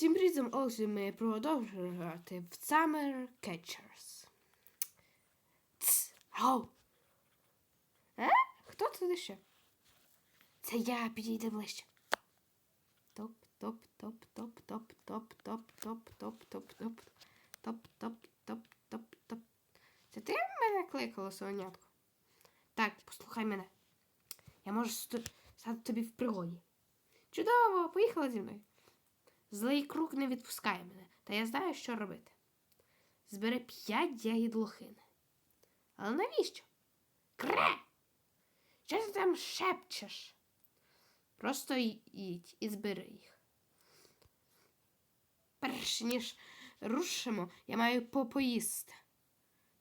Всім привіт, Олексій, ми продовжуємо грати в Summer Catchers. Тс, ау! Е? Хто туди ще? Це я, підійди ближче. Топ, топ, топ, топ, топ, топ, топ, топ, топ, топ, топ, топ, топ, топ, топ, топ. Це ти мене кликала, сонятко? Так, послухай мене. Я можу ст- стати тобі в пригоді. Чудово, поїхала зі мною. Злий круг не відпускає мене, та я знаю, що робити. Збери п'ять ягід лохини. Але навіщо? Кре! Що ти там шепчеш? Просто їдь і збери їх. Перш ніж рушимо, я маю попоїсти.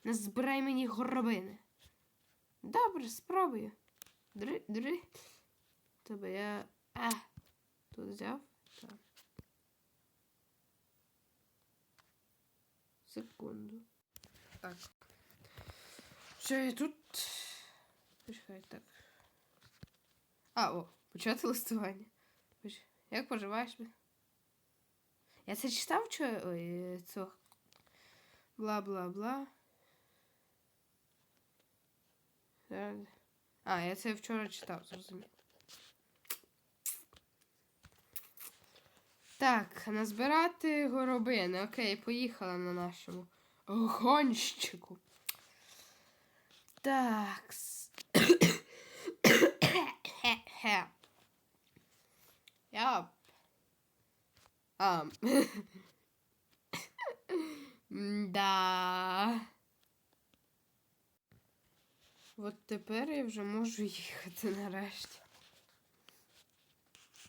Не збирай мені горобини. Добре, спробую. Дри, дри. Тобі я. А, тут взяв. Так. Секунду. Так. Що я тут? Почекай, так. А, о, почати листування. Як поживаєш? Я це читав, що ой, цього. Бла-бла-бла. А, я це вчора читав, зрозумів. Так, назбирати горобини. Окей, поїхала на нашому гонщику. Так. Я. А. Да. От тепер я вже можу їхати нарешті.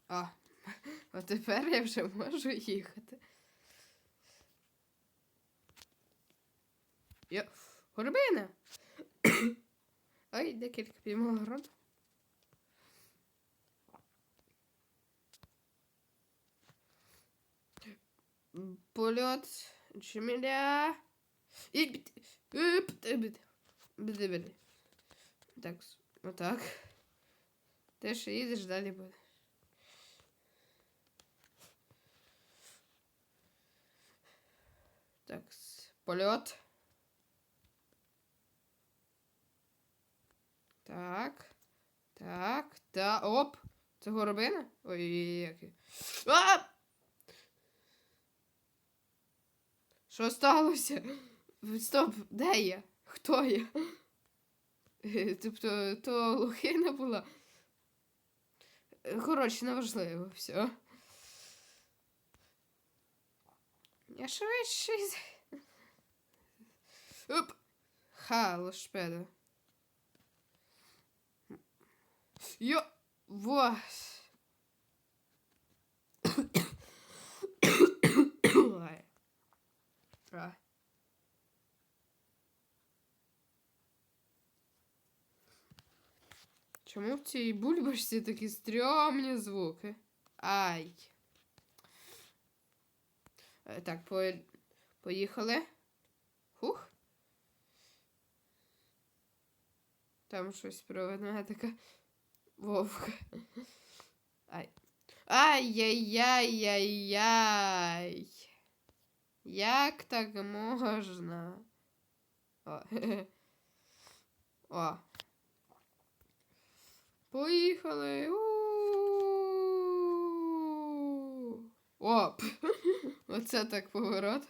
А. От тепер я вже можу їхати. Я... Горбина! Ой, декілька піймала рот. Польот Чемеля. І. Так, отак. Ти ще їдеш, далі буде. Так, польот. Так. Так. Та. Оп! Це горобина? Ой, який. А! Що сталося? Стоп, де я? Хто я? Тобто, то лохина була. Коротше, неважливо, все. Я швидше. Оп. Ха, лошпеда. Йо. Вот. Ой. А. Чому в цій бульбашці такі стрьомні звуки? Ай. Е, Так, по... поїхали. Хух. Там щось про ведмедика. Вовка. Ай. Ай-яй-яй-яй-яй. Як так можна? О. О. Поїхали. У-у-у. Оп. Оце так поворот.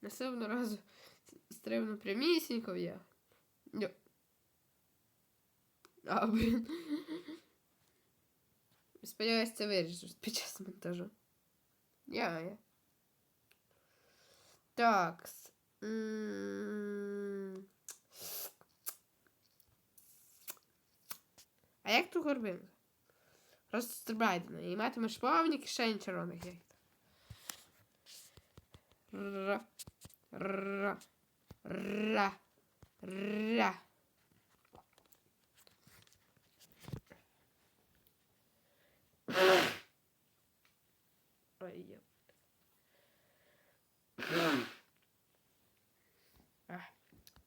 Наступного разу стрибну прямісінько я. А, блін. Сподіваюсь, це виріжу під час монтажу. Я, я. Так. А як ту горбинку? Просто стрибай до неї і матимеш повні кишені червоних ягід. Ра. Ра. Ра. Ра. Ой,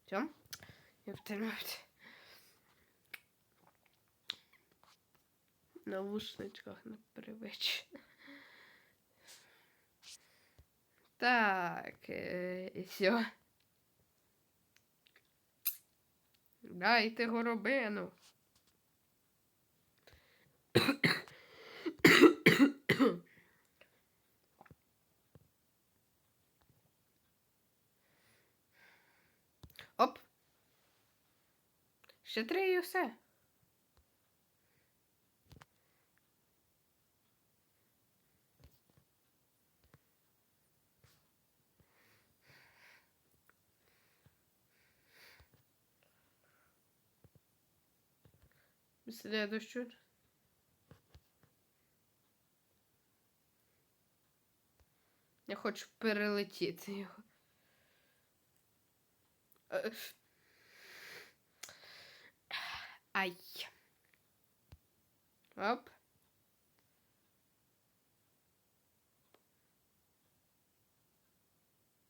Все? Втримався. На вушничках непривично. Так, е, і все. Дайте горобину. Оп. Ще три і все. Следующую. Я хочу перелетіти його. Ай. Оп.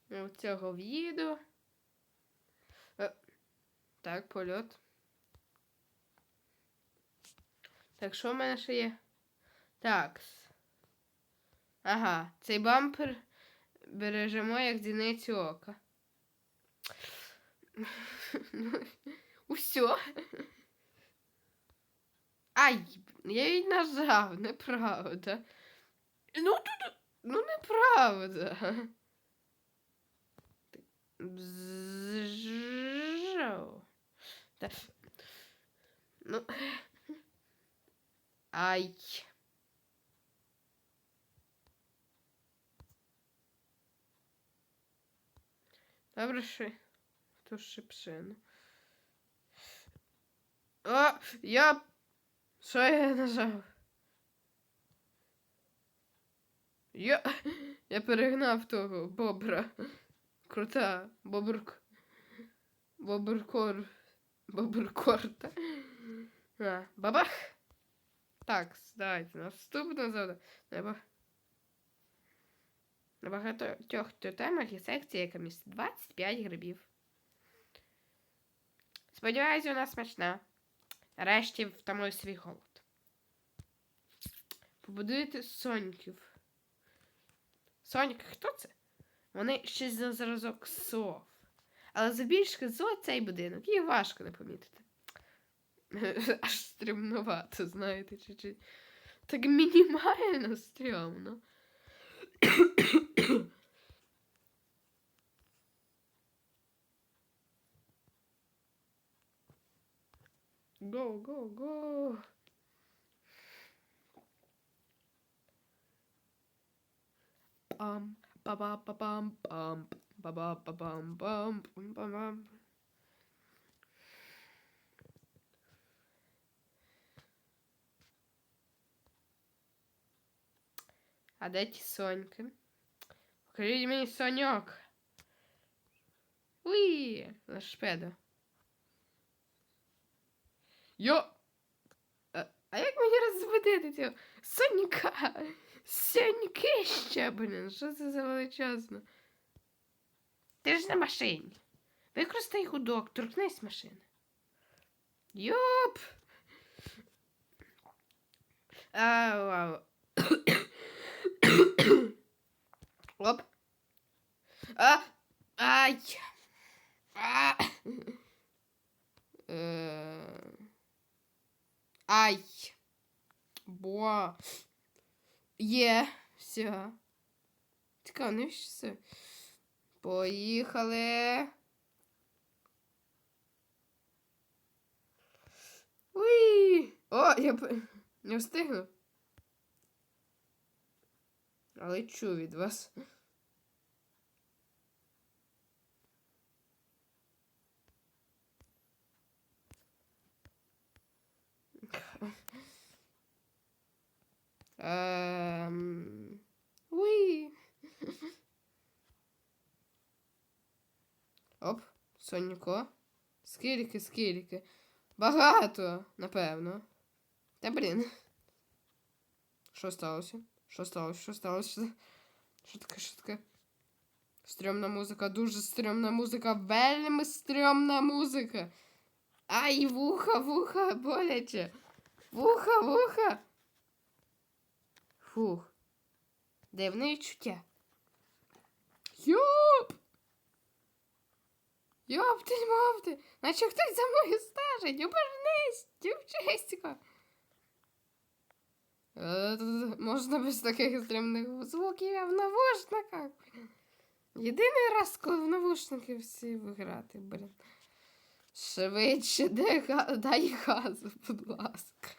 У цього в'їду. Е, Так, польот. Так, що в мене ще є? Так. Ага, цей бампер бережемо як зіницю ока. Усьо. Ай, я їй нажав, неправда. Ну тут. Ну неправда. Ну. Ай. Добре, що ту шипшину. О, я. Що я нажав? Я. Я перегнав того бобра. Крута. Бобрк. Бобркор. Бобркорта. А, бабах. Так, давайте наступне завдання. Треба. На багатьох тотемах є секція, яка містить 25 грибів. Сподіваюсь, вона смачна. Нарешті втамую свій голод. Побудуйте соньків. Соньки, хто це? Вони щось за зразок сов. Але забільшки зо цей будинок, її важко не помітити. Аж стрімнувато, знаєте, чуть-чуть. Так мінімально стрьомно. Go, go, go. Пам, па па па пам пам па па па пам пам пам пам пам А де ті соньки? Покажіть мені соньок. Уї, лашпеда. Йо! А, а як мені розбудити цього сонька? Соньки ще, блін, що це за величезно? Ти ж на машині. Використай гудок, торкнись машини. Йоп! Ау, ау. Оп. А! Ай! А! Е, Ай! Бо. Є. Все. Цікаво, не все. Поїхали. Уй! О, я не встигну. Але чую від вас. Ем... Уй. Оп, Соніко. Скільки, скільки. Багато, напевно. Та блін. Що сталося? Що сталося? Що сталося? Що таке, що таке? Стрьомна музика, дуже стрьомна музика, вельми стрьомна музика. Ай, вуха, вуха, боляче. Вуха, вуха. Фух. Дивне відчуття. Йоп! Йоп, ти мовти, наче хтось за мною стежить. Обернись, дівчисько. Е, Можна без таких стрімних звуків я в навушниках. Єдиний раз, коли в навушники всі виграти, блін. Швидше, дай газу, будь ласка.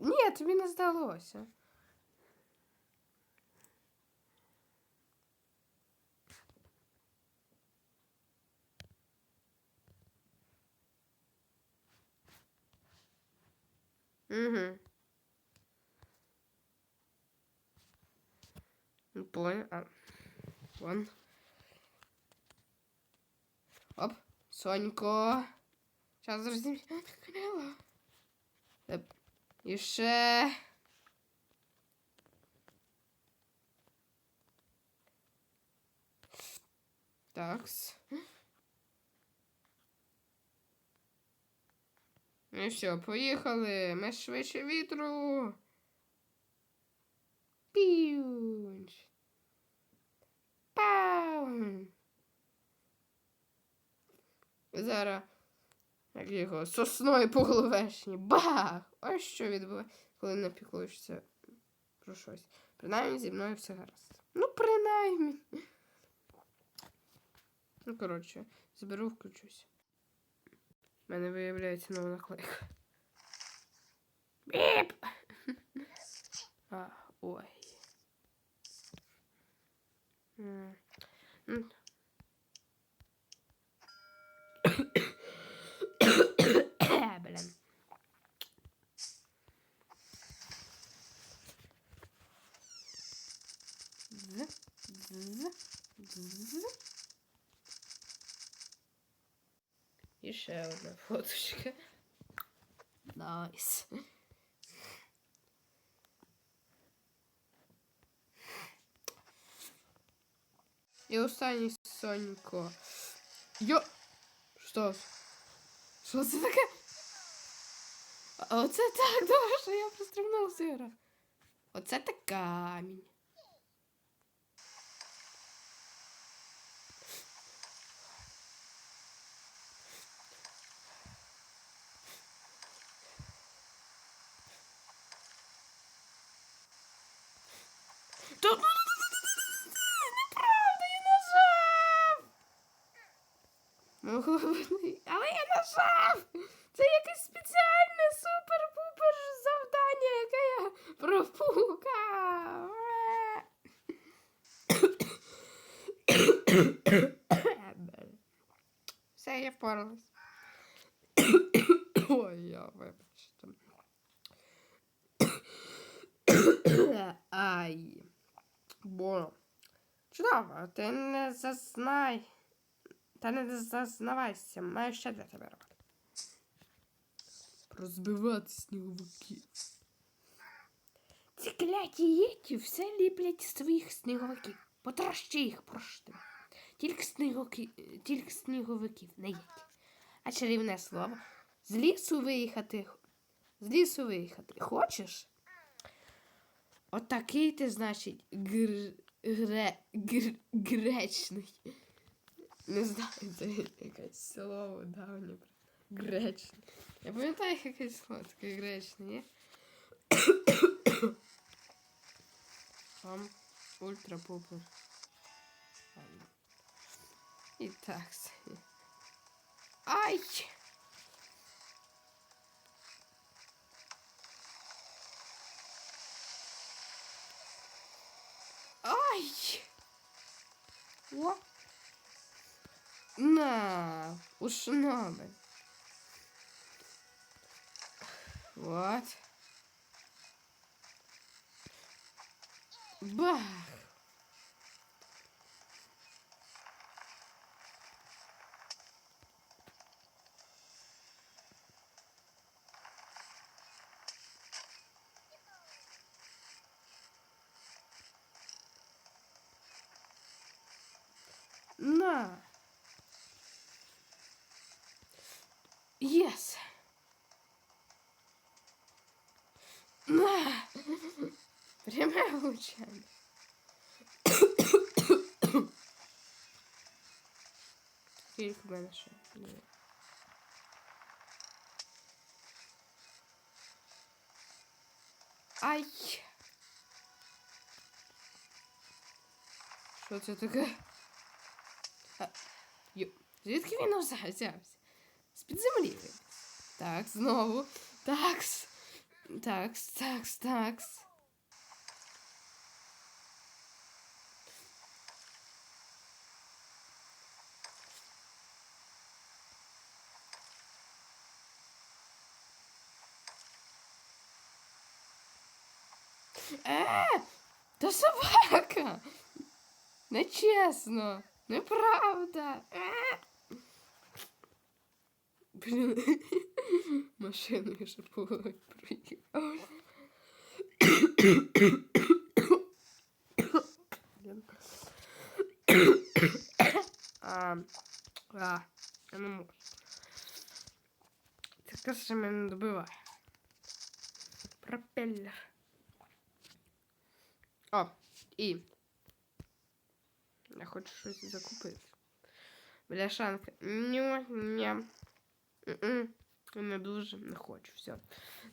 Ні, тобі не здалося. Угу. Понял. А. Вон. Оп. Сонько. Сейчас разделим. І ще. Такс. Ну все, поїхали. Ми швидше вітру. Піунч. Пау. Зараз. Як його сосною по головешні. Бах! Ось що відбувається, коли не піклуєшся про щось. Принаймні зі мною все гаразд. Ну, принаймні. Ну, коротше, зберу, включусь. У мене виявляється нова наклейка. Біп! А, ой. М. І ще одна фоточка. Найс. І останній Сонько. Йо! Що? Що це таке? А Оце так добре, що я прострибнувся раз. Оце так камінь. Тут неправда, я нажав. Але я нажав. Це якесь спеціальне супер-пупер завдання, яке я пропукав. Все, я впоралась. Ой, я вибачте. Ай. Бо. Чудово, ти не зазнай. Та не зазнавайся, маю ще для тебе роботи. Розбивати сніговики. Ці кляті єті все ліплять своїх сніговиків. Потрощи їх, прошти. Тільки, сніговики, тільки сніговиків не їдь. А чарівне слово. З лісу виїхати. З лісу виїхати. Хочеш? Отакий ти, значить, гр... гре... гр... гречний. Не знаю, це якесь слово давнє. Гречний. Я пам'ятаю якесь слово таке гречне, ні? Там ультра пупер. І так. собі. Ай! Ай! О! На, ушноби. Вот. Бах! Влучання. Скільки в мене. Ай! Що це таке? А, йо, звідки він взявся? З-під землі. Так, знову. Такс. Такс, такс, такс. Е, та собака. Нечесно. Неправда. Е. Блін. Машиною ще поговорить проїхав. А, а, я не можу. Це те, що мене добиває. Пропеллер. О, і. Щось закупити. Бляшанка. Ні, ні. Не дуже не хочу. Все.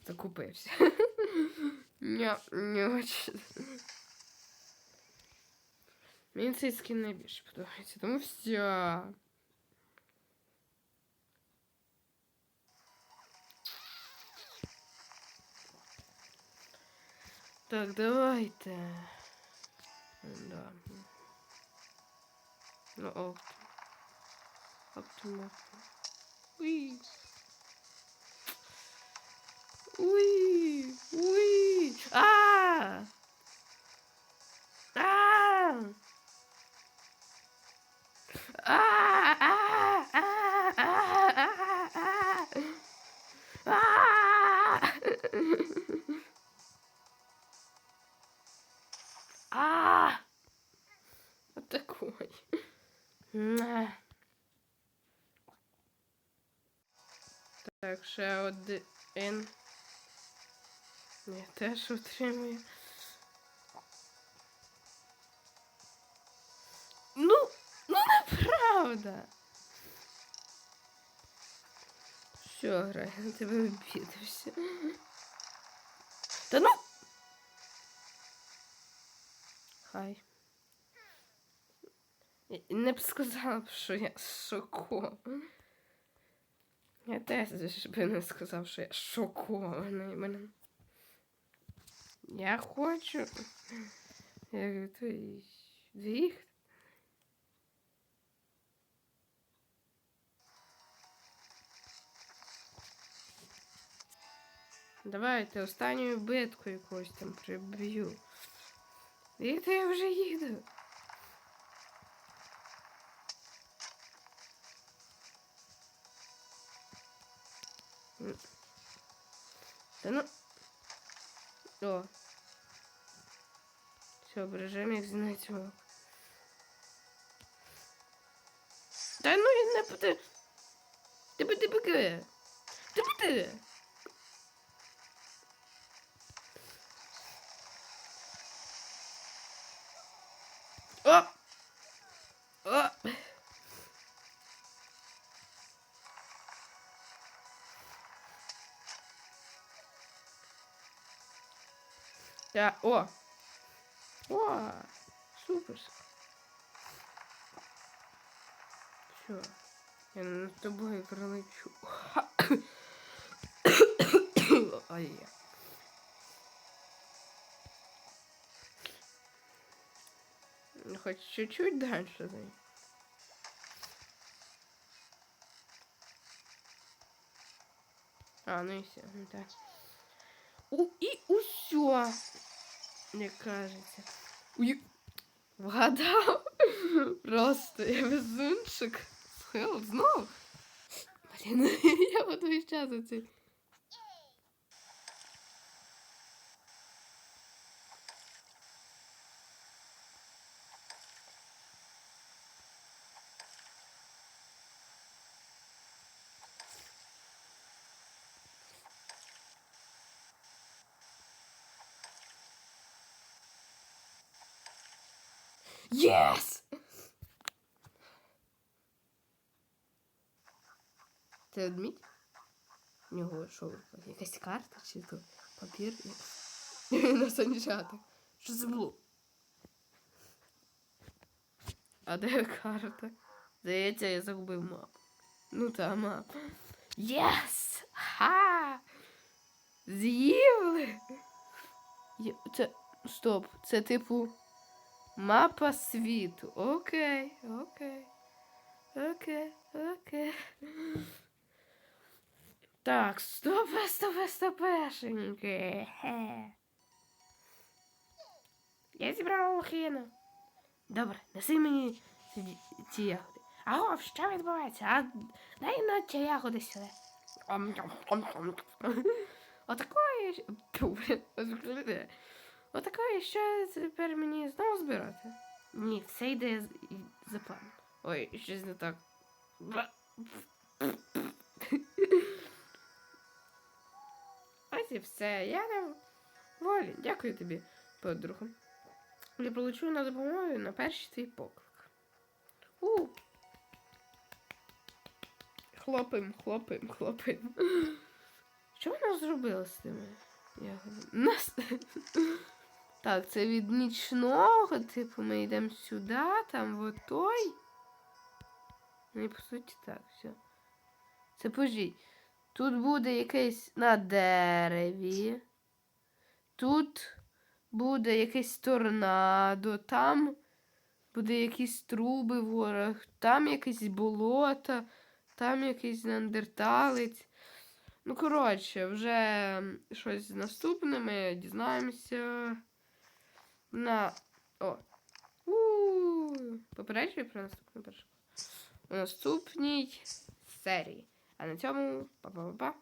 Закупився. Ні, не хочу. Мені цей скін найбільше подобається. Тому все. Так, давайте. Да. Ну, оптим. Оптим, оптим. Уи. Уи. Уи. А! А! А! А! А! А! А! А! Так, ще один. Ні, теж утримую. Ну, ну неправда. Все, грай, на тебе обідався. Та ну. Хай. Я Не б сказала б, що я шоко. Я теж би не сказав, що я шокований. Мене... Я хочу. Я говорю, ти двіх. Давайте останню битку якусь там приб'ю. То я вже їду. Та ну. О. Все, бережемо, як знайти. Та ну і не буде. Ти буде бігає. Ти буде. О! О! Я, о! О! Супер. Все. Я над тобою пролечу. Ай. Ну, Хоть чуть-чуть дальше зайти. А, ну и все, так. У, і усьо, мне кажется. Уй... Вгадав. Просто я везунчик. Схил знов. Блін, я буду весь час. Це ведмідь? У нього що, якась карта чи то папір? На санчатах. Що це було? А де карта? Здається, я загубив мапу. Ну та мапа. Єс! Ха! З'їли! Це. Стоп, це типу мапа світу. Окей, окей. Окей, окей. Так, стопе, стопе, стопешеньки. Я зібрала лохину. Добре, неси мені ці, ягоди. Аго, що відбувається? А дай на ці ягоди сюди. Отакої. Отакої, що тепер мені знову збирати? Ні, все йде за планом. Ой, щось не так. Ось і все. Я не волі. Дякую тобі, подругу. Я получу на допомогу на перший твій поклик. У. Хлопаємо, хлопаємо, хлопаємо. Що вона зробила з тими? Нас... Так, це від нічного, типу, ми йдемо сюди, там в той. Ну і по суті так, все. Це пожіть. Тут буде якесь на дереві. Тут буде якесь торнадо, там буде якісь труби в горах, там якесь болото, там якийсь неандерталець. Ну, коротше, вже щось з наступне ми дізнаємося на. О! у Попереджую про наступне перше. У наступній серії. А на цьому па-па-па-па.